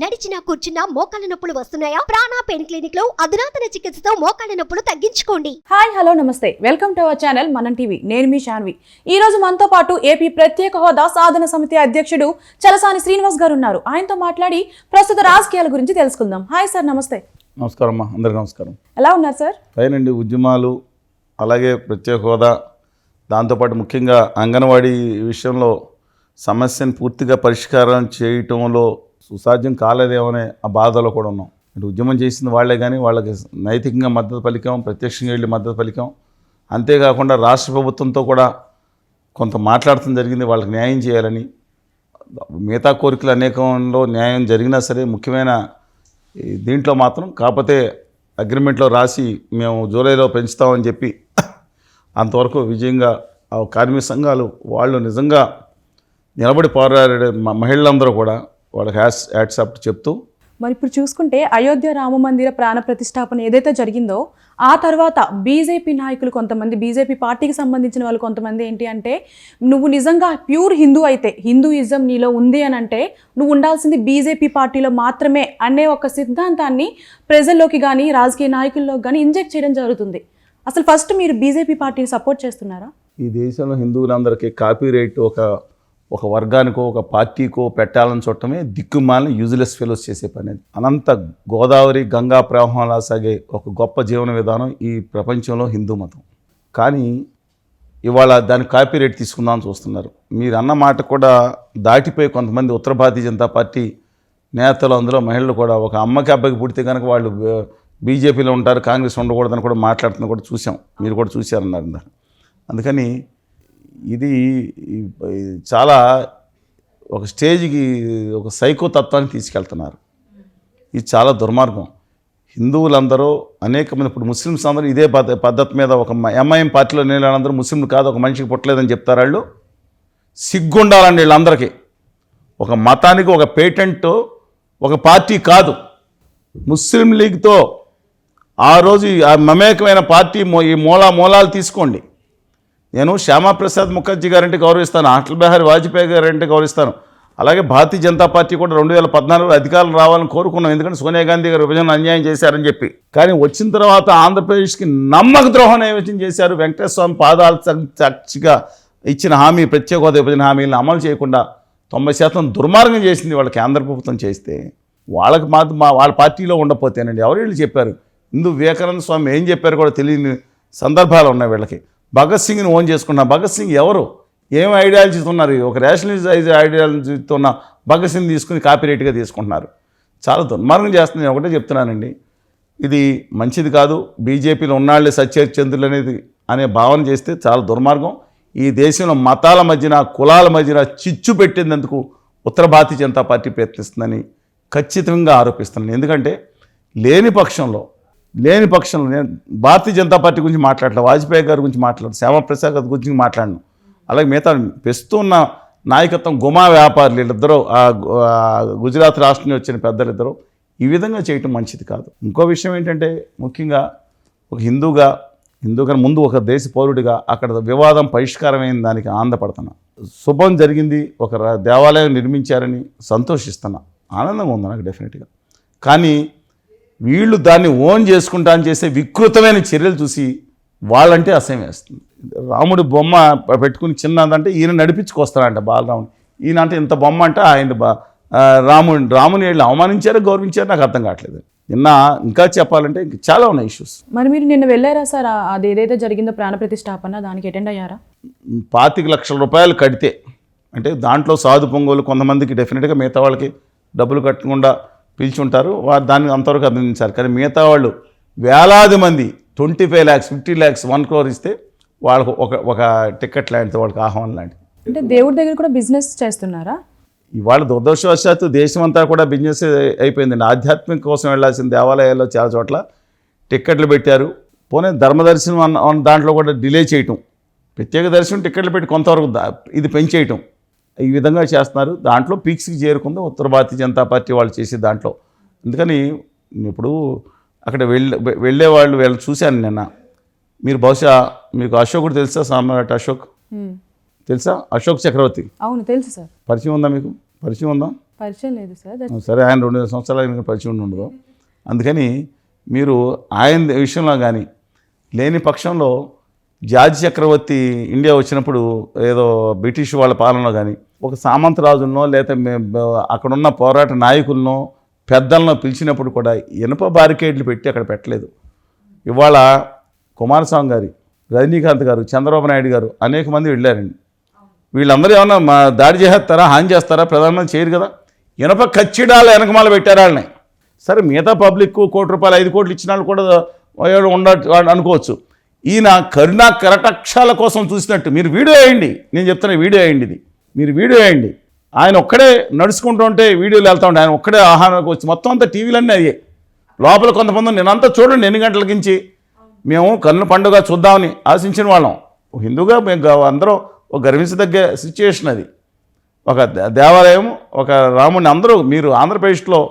నడిచినా కూర్చున్నా మోకాళ్ళ నొప్పులు వస్తున్నాయా? ప్రాణా పెయిన్ క్లినిక్లో అధునాతన చికిత్సతో మోకాళ్ళ నొప్పులు తగ్గించుకోండి. హాయ్ హలో నమస్తే. Welcome to our channel Manam TV. నేను మీ శాన్వి ఈ రోజు మనతో పాటు ఏపీ ప్రత్యేక హోదా సాధన సమితి అధ్యక్షుడు చలసాని శ్రీనివాస్ గారు ఉన్నారు. ఆయనతో మాట్లాడి ప్రస్తుత రాజకీయాల గురించి తెలుసుకుందాం. హాయ్ సార్ నమస్తే. నమస్కారం అమ్మా. అందరికీ నమస్కారం. ఎలా ఉన్నారు సార్? పైనండి ఉద్యమాలు అలాగే ప్రత్యేక హోదా దాంతోపాటు ముఖ్యంగా అంగన్వాడీ విషయంలో సమస్యను పూర్తిగా పరిష్కారం చేయటంలో సుసాధ్యం కాలేదేమనే ఆ బాధలో కూడా ఉన్నాం. అంటే ఉద్యమం చేసింది వాళ్ళే కానీ వాళ్ళకి నైతికంగా మద్దతు పలికాం ప్రత్యక్షంగా వెళ్ళి మద్దతు పలికాం. అంతేకాకుండా రాష్ట్ర ప్రభుత్వంతో కూడా కొంత మాట్లాడటం జరిగింది వాళ్ళకి న్యాయం చేయాలని. మిగతా కోరికలు అనేకంలో న్యాయం జరిగినా సరే ముఖ్యమైన దీంట్లో మాత్రం కాకపోతే అగ్రిమెంట్లో రాసి మేము జూలైలో పెంచుతామని చెప్పి అంతవరకు విజయంగా ఆ కార్మిక సంఘాలు వాళ్ళు నిజంగా నిలబడి పోరాడే మ- మహిళలందరూ కూడా వాళ్ళకి హ్యాస్ యాట్సాప్ చెప్తూ. మరి ఇప్పుడు చూసుకుంటే అయోధ్య రామ మందిర ప్రాణ ప్రతిష్టాపన ఏదైతే జరిగిందో ఆ తర్వాత బీజేపీ నాయకులు కొంతమంది బీజేపీ పార్టీకి సంబంధించిన వాళ్ళు కొంతమంది ఏంటి అంటే నువ్వు నిజంగా ప్యూర్ హిందూ అయితే హిందూయిజం నీలో ఉంది అని అంటే నువ్వు ఉండాల్సింది బీజేపీ పార్టీలో మాత్రమే అనే ఒక సిద్ధాంతాన్ని ప్రజల్లోకి కానీ రాజకీయ నాయకుల్లోకి కానీ ఇంజెక్ట్ చేయడం జరుగుతుంది. అసలు ఫస్ట్ మీరు బీజేపీ పార్టీని సపోర్ట్ చేస్తున్నారా? ఈ దేశంలో హిందువులందరికీ కాపీ రైట్ ఒక ఒక వర్గానికో ఒక పార్టీకో పెట్టాలని చూడటమే దిక్కుమాలని యూజ్లెస్ ఫెలోస్ చేసే పని అది. అనంత గోదావరి గంగా ప్రవాహంలా సాగే ఒక గొప్ప జీవన విధానం ఈ ప్రపంచంలో హిందూ మతం. కానీ ఇవాళ దాని కాపీరేట్ తీసుకుందామని చూస్తున్నారు. మీరు అన్న మాట కూడా దాటిపోయి కొంతమంది ఉత్తర భారతీయ జనతా పార్టీ నేతలు అందులో మహిళలు కూడా ఒక అమ్మకి అబ్బాయికి పుడితే కనుక వాళ్ళు బీజేపీలో ఉంటారు కాంగ్రెస్ ఉండకూడదని కూడా మాట్లాడుతున్న కూడా చూసాం మీరు కూడా చూశారన్నారు అందుకని ఇది చాలా ఒక స్టేజ్కి ఒక సైకో తత్వాన్ని తీసుకెళ్తున్నారు. ఇది చాలా దుర్మార్గం. హిందువులందరూ అనేక మంది ఇప్పుడు ముస్లిమ్స్ అందరూ ఇదే పద్ధ పద్ధతి మీద ఒక ఎంఐఎం పార్టీలో అందరూ ముస్లింలు కాదు ఒక మనిషికి పుట్టలేదని చెప్తారు వాళ్ళు. సిగ్గుండాలండి వీళ్ళందరికీ. ఒక మతానికి ఒక పేటెంట్ ఒక పార్టీ కాదు. ముస్లిం లీగ్తో ఆ రోజు ఆ మమేకమైన పార్టీ ఈ మూలా మూలాలు తీసుకోండి. నేను శ్యామాప్రసాద్ ముఖర్జీ గారంటే గౌరవిస్తాను అటల్ బిహారీ వాజ్పేయి గారంటే గౌరవిస్తాను. అలాగే భారతీయ జనతా పార్టీ కూడా రెండు వేల పద్నాలుగులో అధికారులు రావాలని కోరుకున్నాం. ఎందుకంటే సోనియా గాంధీ గారు విభజన అన్యాయం చేశారని చెప్పి. కానీ వచ్చిన తర్వాత ఆంధ్రప్రదేశ్కి నమ్మక ద్రోహం నైవేద్యం చేశారు వెంకటేశ్వర స్వామి పాదాలు సాక్షిగా ఇచ్చిన హామీ ప్రత్యేక హోదా విభజన హామీలను అమలు చేయకుండా తొంభై శాతం దుర్మార్గం చేసింది వాళ్ళకి కేంద్ర ప్రభుత్వం చేస్తే వాళ్ళకి మాత్రం మా వాళ్ళ పార్టీలో ఉండకపోతేనండి. ఎవరు వీళ్ళు చెప్పారు? ఇందు వివేకానంద స్వామి ఏం చెప్పారు కూడా తెలియని సందర్భాలు ఉన్నాయి వీళ్ళకి. భగత్ సింగ్ని ఓన్ చేసుకున్న భగత్ సింగ్ ఎవరు? ఏం ఐడియాలజీతో ఉన్నారు? ఒక రేషనలైజ్ ఐడియాలజీతో ఉన్న భగత్ సింగ్ తీసుకుని కాపీరేట్గా తీసుకుంటున్నారు. చాలా దుర్మార్గం చేస్తుంది. నేను ఒకటే చెప్తున్నానండి. ఇది మంచిది కాదు. బీజేపీలో ఉన్నాళ్ళే సత్యచంద్రులు అనేది అనే భావన చేస్తే చాలా దుర్మార్గం. ఈ దేశంలో మతాల మధ్యన కులాల మధ్యన చిచ్చు పెట్టేందుకు ఉత్తర భారతీయ జనతా పార్టీ ప్రయత్నిస్తుందని ఖచ్చితంగా ఆరోపిస్తున్నాను. ఎందుకంటే లేని పక్షంలో లేని పక్షంలో నేను భారతీయ జనతా పార్టీ గురించి మాట్లాడలేదు వాజ్పేయి గారి గురించి మాట్లాడు శ్యామప్రసాద్ గారి గురించి మాట్లాడను. అలాగే మిగతా పెస్తున్న నాయకత్వం గుమా వ్యాపారులు వీళ్ళిద్దరూ గుజరాత్ రాష్ట్రం వచ్చిన పెద్దలిద్దరూ ఈ విధంగా చేయటం మంచిది కాదు. ఇంకో విషయం ఏంటంటే ముఖ్యంగా ఒక హిందూగా హిందూగా ముందు ఒక దేశ పౌరుడిగా అక్కడ వివాదం పరిష్కారమైన దానికి ఆనందపడుతున్నా. శుభం జరిగింది ఒక దేవాలయం నిర్మించారని సంతోషిస్తున్నా. ఆనందంగా ఉంది నాకు డెఫినెట్గా. కానీ వీళ్ళు దాన్ని ఓన్ చేసుకుంటా అని చేసే వికృతమైన చర్యలు చూసి వాళ్ళంటే అసహ్యం వేస్తుంది. రాముడి బొమ్మ పెట్టుకుని చిన్నదంటే ఈయన నడిపించుకొస్తాడంట బాలరాముడు ఈయన అంటే ఇంత బొమ్మ అంటే ఆయన బా రాముని రాముని వీళ్ళు అవమానించారో గౌరవించారో నాకు అర్థం కావట్లేదు. నిన్న ఇంకా చెప్పాలంటే ఇంక చాలా ఉన్నాయి ఇష్యూస్ మరి మీరు నిన్న వెళ్ళారా సార్? అది ఏదైతే జరిగిందో ప్రాణ ప్రతిష్టాపన దానికి అటెండ్ అయ్యారా? పాతిక లక్షల రూపాయలు కడితే అంటే దాంట్లో సాధు పొంగోలు కొంతమందికి డెఫినెట్గా మిగతా వాళ్ళకి డబ్బులు కట్టకుండా పిలిచుంటారు. వారు దాన్ని అంతవరకు అభినందించారు. కానీ మిగతా వాళ్ళు వేలాది మంది twenty five lakhs fifty lakhs one crore ఇస్తే వాళ్ళకు ఒక ఒక టికెట్ లాంటిది వాళ్ళకి ఆహ్వానం లాంటిది. అంటే దేవుడి దగ్గర కూడా బిజినెస్ చేస్తున్నారా? ఇవాళ దురదృష్టవశాత్తు దేశం అంతా కూడా బిజినెస్ అయిపోయిందండి ఆధ్యాత్మిక కోసం వెళ్ళాల్సిన దేవాలయాల్లో చాలా చోట్ల టిక్కెట్లు పెట్టారు. పోనీ ధర్మదర్శనం అన్న దాంట్లో కూడా డిలే చేయటం. ప్రత్యేక దర్శనం టిక్కెట్లు పెట్టి కొంతవరకు ఇది పెంచేయటం. ఈ విధంగా చేస్తున్నారు. దాంట్లో పీక్స్కి చేరుకుంది. ఉత్తర భారతీయ జనతా పార్టీ వాళ్ళు చేసే దాంట్లో. అందుకని ఇప్పుడు అక్కడ వెళ్ళే వెళ్ళే వాళ్ళు వీళ్ళు చూశాను నిన్న. మీరు బహుశా మీకు అశోకుడు తెలుసా? సామ్రాట్ అశోక్. తెలుసా? అశోక్ చక్రవర్తి? అవును తెలుసు సార్. పరిచయం ఉందా మీకు? పరిచయం ఉందా? పరిచయం లేదు సార్. సరే ఆయన రెండు వేల సంవత్సరాలు ఆయన పరిచయం ఉండి ఉండదు అందుకని మీరు ఆయన విషయంలో కానీ లేని పక్షంలో జార్జ్ చక్రవర్తి ఇండియా వచ్చినప్పుడు ఏదో బ్రిటిష్ వాళ్ళ పాలనలో కానీ ఒక సామంతరాజులనో లేకపోతే అక్కడున్న పోరాట నాయకులనో పెద్దలను పిలిచినప్పుడు కూడా ఇనుప బారికేడ్లు పెట్టి అక్కడ పెట్టలేదు. ఇవాళ కుమారస్వామి గారి రజనీకాంత్ గారు చంద్రబాబు నాయుడు గారు అనేక మంది వెళ్ళారండి. వీళ్ళందరూ ఏమన్నా మా దాడి చేస్తారా హాని చేస్తారా ప్రధానమంత్రి చేయరు కదా? ఇనప కచ్చిడాల వెనకమాల పెట్టారు వాళ్ళని. సరే మిగతా పబ్లిక్ కోటి రూపాయలు ఐదు కోట్లు ఇచ్చిన వాళ్ళు కూడా వాళ్ళు ఉండ అనుకోవచ్చు. ఈయన కరుణా కరటక్షాల కోసం చూసినట్టు. మీరు వీడియో వేయండి. నేను చెప్తున్న వీడియో వేయండి ఇది. మీరు వీడియో వేయండి. ఆయన ఒక్కడే నడుచుకుంటూ ఉంటే వీడియోలు వెళ్తూ ఉంటే ఆయన ఒక్కడే ఆహారానికి వచ్చి మొత్తం అంతా టీవీలన్నీ అయ్యే. లోపల కొంతమంది నేనంతా చూడండి ఎన్ని గంటలకించి మేము కన్ను పండుగ చూద్దామని ఆశించిన వాళ్ళం. హిందూగా మేము అందరూ ఒక గర్వించదగ్గ సిచ్యుయేషన్ అది. ఒక దే- దేవాలయం ఒక రాముడిని అందరూ మీరు ఆంధ్రప్రదేశ్లో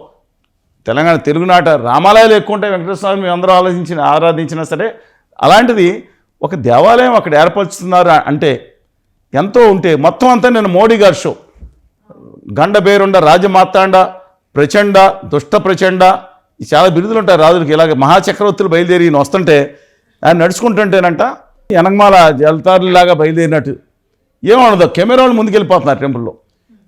తెలంగాణ తెలుగునాట రామాలయాలు ఎక్కువ ఉంటాయి. వెంకటేశ్వర స్వామి మేము అందరూ ఆలోచించిన ఆరాధించినా సరే అలాంటిది ఒక దేవాలయం అక్కడ ఏర్పరుస్తున్నారు అంటే ఎంతో ఉంటే మొత్తం అంతా నేను మోడీ గారి షో. గండ బేరుండ రాజమాతాండ ప్రచండ దుష్ట ప్రచండ ఈ చాలా బిరుదులు ఉంటాయి రాజులకి. ఇలాగ మహాచక్రవర్తులు బయలుదేరి ఈయన వస్తుంటే ఆయన నడుచుకుంటుంటేనంట వెనకమాల జలతారులాగా బయలుదేరినట్టు. ఏమన్నదో కెమెరాలు ముందుకెళ్ళిపోతున్నారు టెంపుల్లో.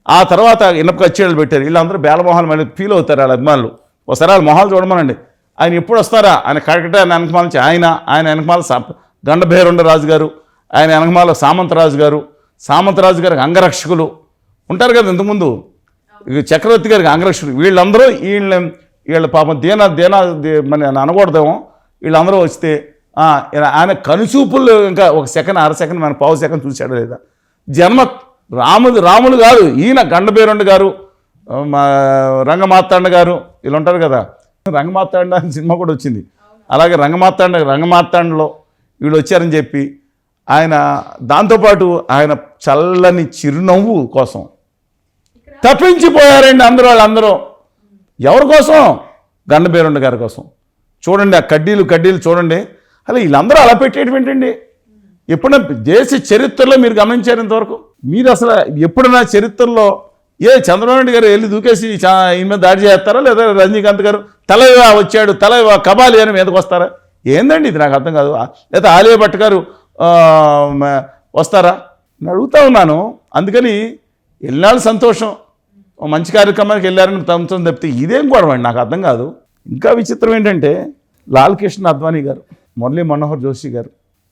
ఆ తర్వాత ఇనప కచ్చేళ్ళు పెట్టారు. వీళ్ళందరూ బేలమొహాలు మళ్ళీ ఫీల్ అవుతారు వాళ్ళ అభిమానులు. ఒకసారి వాళ్ళ మొహాలు చూడమనండి. ఆయన ఎప్పుడు వస్తారా ఆయన కరెక్ట్ ఆయన వెనకమాల నుంచి ఆయన ఆయన వెనకమాల సా గండభేరుండ రాజు గారు ఆయన వెనకమాల సామంతరాజు గారు సామంతరాజు గారికి అంగరక్షకులు ఉంటారు కదా ఇంతకుముందు? చక్రవర్తి గారికి అంగరక్షకులు. వీళ్ళందరూ వీళ్ళ వీళ్ళ పాపం దీన దీన మన అనకూడదేమో. వీళ్ళందరూ వస్తే ఆయన కనుచూపులు ఇంకా ఒక సెకండ్ అర సెకండ్ మన పావు సెకండ్ చూశాడు లేదా? జన్మ రాముడు రాములు గారు ఈయన గండబేరుండ గారు రంగమార్తాండ గారు వీళ్ళు ఉంటారు కదా? రంగమార్తాండ అని సినిమా కూడా వచ్చింది. అలాగే రంగమార్తాండ రంగమార్తాండలో వీళ్ళు వచ్చారని చెప్పి ఆయన దాంతోపాటు ఆయన చల్లని చిరునవ్వు కోసం తప్పించిపోయారండి అందరూ వాళ్ళందరూ. ఎవరి కోసం? గండబేరుండ గారి కోసం. చూడండి ఆ కడ్డీలు కడ్డీలు చూడండి. అలా వీళ్ళందరూ అలా పెట్టేటువంటండి. ఎప్పుడైనా దేశ చరిత్రలో మీరు గమనించారు ఇంతవరకు? మీరు అసలు ఎప్పుడైనా చరిత్రలో ఏ చంద్రబాబు నాయుడు గారు వెళ్ళి దూకేసి చా- మీద దాడి చేస్తారా లేదా రజనీకాంత్ గారు? తలైవా వచ్చాడు తలైవా కబాలి అని మీదకి వస్తారా? ఏందండి ఇది? నాకు అర్థం కాదు. లేదా ఆలియా భట్ గారు వస్తారా? నేను అడుగుతా ఉన్నాను. అందుకని వెళ్ళినాళ్ళు సంతోషం? మంచి కార్యక్రమానికి వెళ్ళారని తమ్ముతుంది తప్పితే ఇదేం గొడవ అండి? నాకు అర్థం కాదు. ఇంకా విచిత్రం ఏంటంటే లాల్ కృష్ణ అద్వానీ గారు మురళీ మనోహర్ జోషి గారు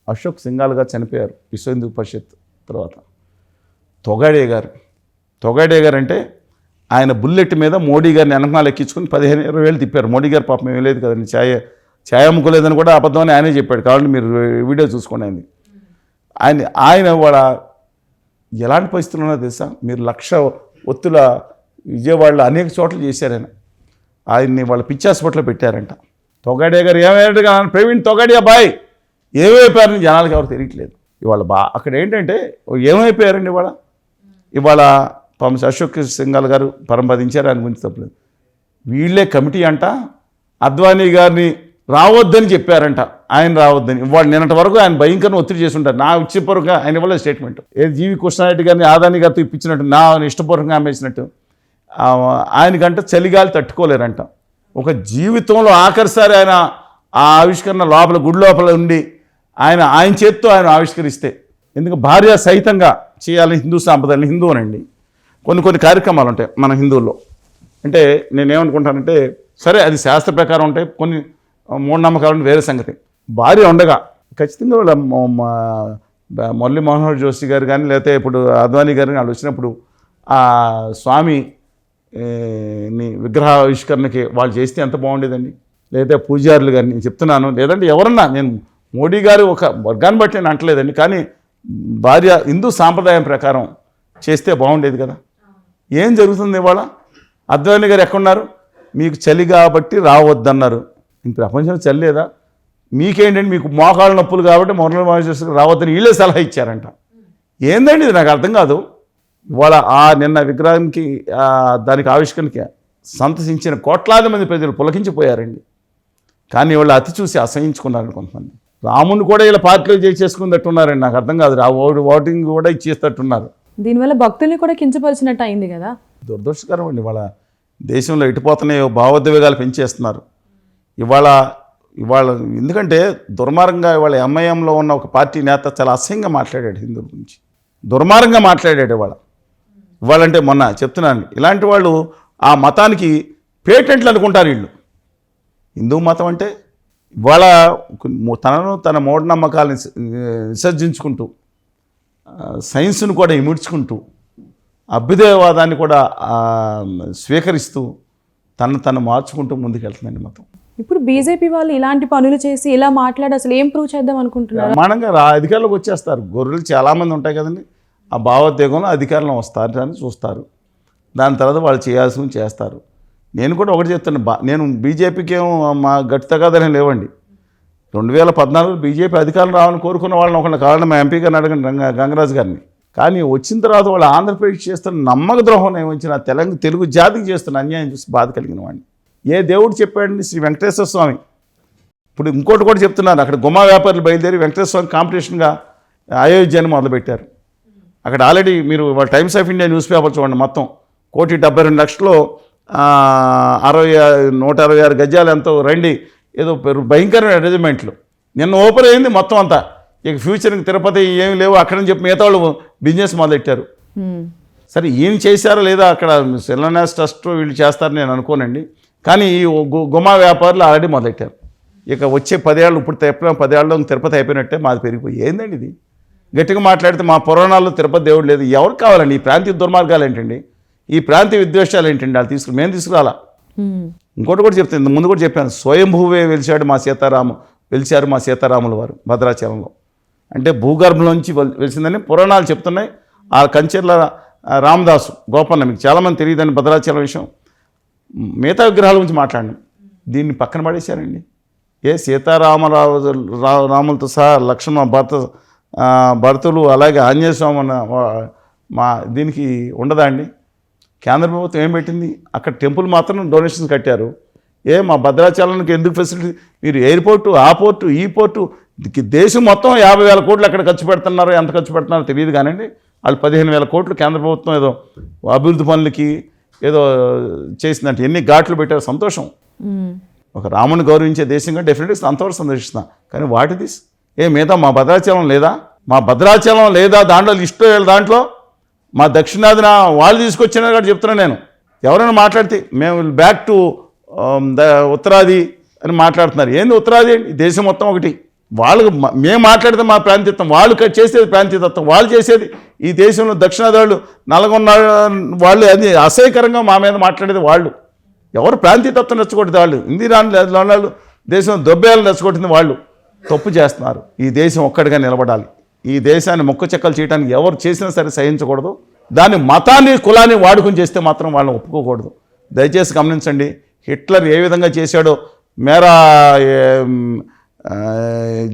అశోక్ సింగాల్ గారు చనిపోయారు విశ్వ హిందూ పరిషత్ తర్వాత. తొగాడే గారు తొగాడే గారు అంటే ఆయన బుల్లెట్ మీద మోడీ గారిని వెనకమాల ఎక్కించుకుని పదిహేను ఇరవై వేలు తిప్పారు. మోడీ గారు పాపం ఏం లేదు కదండి. ఛాయ ఛాయ అమ్ముకోలేదని కూడా అబద్ధమని ఆయనే చెప్పాడు. కాబట్టి మీరు వీడియో చూసుకోండి ఆయన ఆయన ఆయన వాళ్ళ ఎలాంటి పరిస్థితులు ఉన్నదో తెలుసా? మీరు లక్ష ఒత్తుల విజయవాడలో అనేక చోట్ల చేశారు ఆయన. ఆయన్ని వాళ్ళ పిచ్చి హాస్పిటల్లో పెట్టారంట. తొగాడే గారు ఏమయ్యాడు కానీ ప్రవీణ్ తొగాడియా బాయ్. ఏమైపోయారని జనాలకు ఎవరు తెలియట్లేదు. ఇవాళ బా అక్కడ ఏంటంటే ఏమైపోయారండి ఇవాళ? ఇవాళ పాపం అశోక్ సింగాల్ గారు పరంపదించారు ఆయన గురించి తప్పలేదు. వీళ్ళే కమిటీ అంట అద్వానీ గారిని రావద్దని చెప్పారంట. ఆయన రావద్దని. వాడు నిన్నటి వరకు ఆయన భయంకరంగా ఒత్తిడి చేసి నా ఇష్టపూర్వకంగా ఆయన ఇవ్వలేదు స్టేట్మెంట్. ఏ జీవి కృష్ణారెడ్డి గారిని ఆదాని గారితో ఇప్పించినట్టు నా ఇష్టపూర్వకంగా అమ్మేసినట్టు ఆయనకంట చలిగాలి తట్టుకోలేరంట. ఒక జీవితంలో ఆఖరిసారి ఆయన ఆ ఆవిష్కరణ లోపల గుడి లోపల ఉండి ఆయన ఆయన చేత్తో ఆయన ఆవిష్కరిస్తే ఎందుకు? భార్య సహితంగా చేయాలి హిందూ సాంప్రదాయాలు హిందూ అనండి కొన్ని కొన్ని కార్యక్రమాలు ఉంటాయి మన హిందువుల్లో. అంటే నేనేమనుకుంటానంటే సరే అది శాస్త్ర ప్రకారం ఉంటాయి కొన్ని మూఢనమ్మకాలు వేరే సంగతి. భార్య ఉండగా ఖచ్చితంగా వాళ్ళ మురళీ మనోహర్ జోషి గారు కానీ లేకపోతే ఇప్పుడు అద్వానీ గారు కానీ వాళ్ళు వచ్చినప్పుడు ఆ స్వామి ఏ, ని విగ్రహావిష్కరణకి వాళ్ళు చేస్తే ఎంత బాగుండేదండి? లేదా పూజారులు కానీ నేను చెప్తున్నాను లేదంటే ఎవరన్నా నేను మోడీ గారు ఒక వర్గాన్ని బట్టి నేను అంటలేదండి కానీ భార్య హిందూ సాంప్రదాయం ప్రకారం చేస్తే బాగుండేది కదా? ఏం జరుగుతుంది ఇవాళ? అద్వాని గారు ఎక్కడున్నారు? మీకు చలి కాబట్టి రావద్దన్నారు. ఇంక ప్రపంచంలో చలి లేదా? మీకేంటండి? మీకు మోకాళ్ళ నొప్పులు కాబట్టి మురళీ మహేశ్వర రావద్దని వీళ్ళే సలహా ఇచ్చారంట. ఏందండి ఇది? నాకు అర్థం కాదు. ఇవాళ ఆ నిన్న విగ్రహానికి దానికి ఆవిష్కరణకి సంతసించిన కోట్లాది మంది ప్రజలు పులకించిపోయారండి. కానీ వాళ్ళు అతి చూసి అసహించుకున్నారండి కొంతమంది. రాముని కూడా ఇలా పార్టీలో చేసేసుకున్నట్టున్నారండి. నాకు అర్థం కాదు. ఆ ఓటింగ్ కూడా ఇచ్చేస్తట్టున్నారు దీనివల్ల భక్తుల్ని కూడా కించపరిచినట్టు అయింది కదా? దురదృష్టకరం అండి. ఇవాళ దేశంలో ఇటుపోతున్నాయో భావోద్వేగాలు పెంచేస్తున్నారు. ఇవాళ ఇవాళ ఎందుకంటే దుర్మార్గంగా ఇవాళ ఎంఐఎంలో ఉన్న ఒక పార్టీ నేత చాలా అసహ్యంగా మాట్లాడాడు హిందువుల గురించి. దుర్మార్గంగా మాట్లాడాడు ఇవాళ. ఇవాళంటే మొన్న చెప్తున్నాను ఇలాంటి వాళ్ళు ఆ మతానికి పేటెంట్లు అనుకుంటారు వీళ్ళు. హిందూ మతం అంటే ఇవాళ తనను తన మూఢనమ్మకాలను విసర్జించుకుంటూ సైన్స్ను కూడా ఇముడ్చుకుంటూ అభ్యుదయవాదాన్ని కూడా స్వీకరిస్తూ తను తను మార్చుకుంటూ ముందుకెళ్తుందండి మతం ఇప్పుడు బీజేపీ వాళ్ళు ఇలాంటి పనులు చేసి ఇలా మాట్లాడి అసలు ఏం ప్రూవ్ చేద్దాం అనుకుంటున్నారు? ప్రమాణంగా రా అధికారంలోకి వచ్చేస్తారు. గొర్రెలు చాలామంది ఉంటాయి కదండి. ఆ భావోద్వేగంలో అధికారంలో వస్తారు అని చూస్తారు. దాని తర్వాత వాళ్ళు చేయాల్సింది చేస్తారు. నేను కూడా ఒకటి చెప్తాను బా నేను బీజేపీకి ఏమో మా గట్టి తగాదనే లేవండి. రెండు వేల పద్నాలుగులో బీజేపీ అధికారం రావాలని కోరుకున్న వాళ్ళని ఒకళ్ళ కావాలని మా ఎంపీ గారిని అడగండి రంగ గంగరాజు గారిని. కానీ వచ్చిన తర్వాత వాళ్ళు ఆంధ్రప్రదేశ్ చేస్తున్న నమ్మక ద్రోహం ఏమించిన తెలంగాణ తెలుగు జాతికి చేస్తున్న అన్యాయం చూసి బాధ కలిగిన వాడిని. ఏ దేవుడు చెప్పాడండి? శ్రీ వెంకటేశ్వర స్వామి. ఇప్పుడు ఇంకోటి కూడా చెప్తున్నారు అక్కడ గుమ్మ వ్యాపారులు బయలుదేరి వెంకటేశ్వర స్వామి కాంపిటీషన్గా అయోధ్యని మొదలుపెట్టారు. అక్కడ ఆల్రెడీ మీరు వాళ్ళ Times of India news paper చూడండి మొత్తం. కోటి డెబ్బై రెండు లక్షలు అరవై నూట అరవై ఆరు గజాలు ఎంతో రండి. ఏదో భయంకరమైన అరేంజ్మెంట్లు. నిన్న ఓపెన్ అయింది మొత్తం అంతా. ఇక ఫ్యూచర్కి తిరుపతి ఏమి లేవు అక్కడని చెప్పి మిగతా వాళ్ళు బిజినెస్ మొదలెట్టారు. సరే ఏం చేశారో లేదా అక్కడ శిలాన్యాస్ ట్రస్ట్ వీళ్ళు చేస్తారని నేను అనుకోనండి. కానీ ఈ గుమా వ్యాపారులు ఆల్రెడీ మొదలెట్టారు. ఇక వచ్చే పదేళ్ళు ఇప్పుడు తెప్ప పదేళ్ళలో తిరుపతి అయిపోయినట్టే మాది పెరిగిపోయి. ఏందండి ఇది? గట్టిగా మాట్లాడితే మా పురాణాల్లో తిరుపతి దేవుడు లేదు. ఎవరికి కావాలండి? ఈ ప్రాంతీయ దుర్మార్గాలు ఏంటండి? ఈ ప్రాంతీయ విద్వేషాలు ఏంటండి? వాళ్ళు తీసుకుని మేము తీసుకురాలా. ఇంకోటి కూడా చెప్తాను ముందు కూడా చెప్పాను స్వయంభూవే వెలిచాడు మా సీతారాము వెలిచారు మా సీతారాముల వారు భద్రాచలంలో. అంటే భూగర్భంలోంచి వెలిసిందని పురాణాలు చెప్తున్నాయి. ఆ కంచెర్ల రామదాసు గోపన్న మీకు చాలామంది తెలియదని భద్రాచలం విషయం. మిగతా విగ్రహాల గురించి మాట్లాడినాం దీన్ని పక్కన పడేశారండి. ఏ సీతారామరావు రా- రాములతో సహా లక్ష్మణ భర్త భర్తలు అలాగే ఆంజనేయ స్వామి అన్న మా దీనికి ఉండదా అండి? కేంద్ర ప్రభుత్వం ఏం పెట్టింది? అక్కడ టెంపుల్ మాత్రం డొనేషన్స్ కట్టారు. ఏ మా భద్రాచలానికి ఎందుకు ఫెసిలిటీ? మీరు ఎయిర్పోర్టు ఆ పోర్టు ఈ పోర్టు దేశం మొత్తం యాభై వేల కోట్లు ఎక్కడ ఖర్చు పెడుతున్నారో ఎంత ఖర్చు పెడుతున్నారో తెలియదు కానండి. వాళ్ళు పదిహేను వేల కోట్లు కేంద్ర ప్రభుత్వం ఏదో అభివృద్ధి పనులకి ఏదో చేసిందంటే ఎన్ని ఘాట్లు పెట్టారు సంతోషం. ఒక రాముని గౌరవించే దేశంగా డెఫినెట్గా అంతవరకు సందర్శిస్తున్నా కానీ వాట్ దిస్? ఏ మిగతా మా భద్రాచలం లేదా? మా భద్రాచలం లేదా దాంట్లో లిస్టు దాంట్లో? మా దక్షిణాదిన వాళ్ళు తీసుకొచ్చిన కాబట్టి చెప్తున్నాను నేను. ఎవరైనా మాట్లాడితే మేము బ్యాక్ టు ద ఉత్తరాది అని మాట్లాడుతున్నారు. ఏంది ఉత్తరాది? ఈ దేశం మొత్తం ఒకటి. వాళ్ళు మేము మాట్లాడితే మా ప్రాంతీయత్వం వాళ్ళు కట్ చేసేది ప్రాంతీయతత్వం వాళ్ళు చేసేది ఈ దేశంలో దక్షిణాది వాళ్ళు నల్గొండ వాళ్ళు అది అసహ్యకరంగా మా మీద మాట్లాడేది వాళ్ళు. ఎవరు ప్రాంతీయతత్వం రెచ్చగొట్టింది వాళ్ళు? ఇందిరాని వాళ్ళు దేశం దొబ్బేయాలని రెచ్చగొట్టింది వాళ్ళు. తప్పు చేస్తున్నారు. ఈ దేశం ఒక్కడిగా నిలబడాలి. ఈ దేశాన్ని మొక్క చెక్కలు చేయడానికి ఎవరు చేసినా సరే సహించకూడదు. దాన్ని మతాన్ని కులాన్ని వాడుకుని చేస్తే మాత్రం వాళ్ళని ఒప్పుకోకూడదు. దయచేసి గమనించండి హిట్లర్ ఏ విధంగా చేశాడో మేరా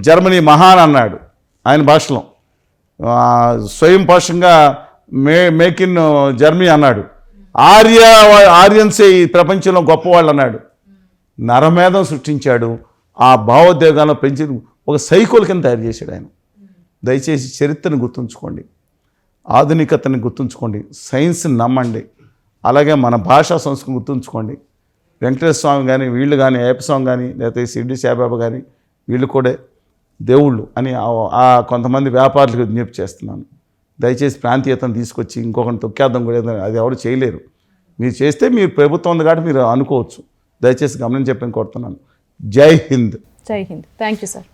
జర్మనీ మహాన్ అన్నాడు ఆయన భాషలో. స్వయం పోషంగా మే మేక్ ఇన్ జర్మనీ అన్నాడు. ఆర్య ఆర్యన్సే ఈ ప్రపంచంలో గొప్పవాళ్ళు అన్నాడు. నరమేధం సృష్టించాడు. ఆ భావోద్వేగాలను పెంచి ఒక సైకోల్ కింద తయారు చేశాడు ఆయన. దయచేసి చరిత్రను గుర్తుంచుకోండి. ఆధునికతని గుర్తుంచుకోండి. సైన్స్ని నమ్మండి. అలాగే మన భాషా సంస్కృతి గుర్తుంచుకోండి. వెంకటేశ్వర స్వామి కానీ వీళ్ళు కానీ ఏపస్వామి స్వామి కానీ లేకపోతే సిడ్డి సాయిబాబా కానీ వీళ్ళు కూడా దేవుళ్ళు అని ఆ- కొంతమంది వ్యాపారులకు విజ్ఞప్తి చేస్తున్నాను. దయచేసి ప్రాంతీయతను తీసుకొచ్చి ఇంకొకరిని తొక్కేద్దాం కూడా ఏదో- అది ఎవరు చేయలేరు. మీరు చేస్తే మీరు ప్రభుత్వం ఉంది కాబట్టి మీరు అనుకోవచ్చు. దయచేసి గమనం చెప్పని కోరుతున్నాను. జై హింద్. జై హింద్. Thank you sir.